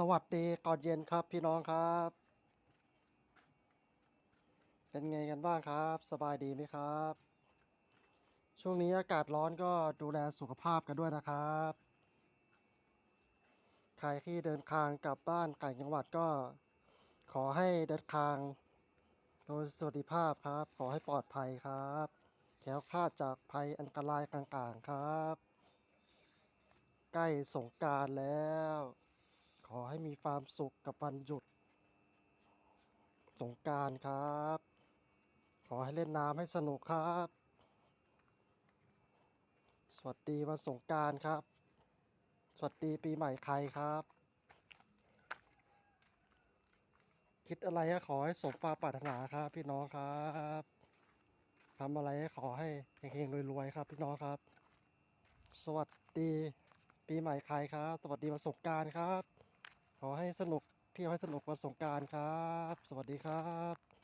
สวัสดีก่อนเย็นครับพี่น้องครับ เป็นไงกันบ้างครับ สบายดีไหมครับ ช่วงนี้อากาศร้อนก็ดูแลสุขภาพกันด้วยนะครับ ใครที่เดินทางกลับบ้านต่างจังหวัดก็ ขอให้เดินทาง โดยสวัสดิภาพครับ ขอให้ปลอดภัยครับแคล้วคลาดจากภัยอันตรายต่างๆครับ ใกล้สงการแล้ว อให้มีความสุขกับวันหยุด สงการครับ ขอให้เล่นน้ำให้สนุกครับ สวัสดีวันสงการครับ สวัสดีปีใหม่ไทยครับ คิดอะไรก็ขอให้สมความปรารถนาครับพี่น้องครับทำอะไรก็ขอให้เฮงๆรวยๆครับพี่น้องครับ สวัสดีปีใหม่ไทยครับ สวัสดีวันสงกรารครับ อให้สนุกเที่ยวให้สนุกวันสงกรารครับ สวัสดีครับ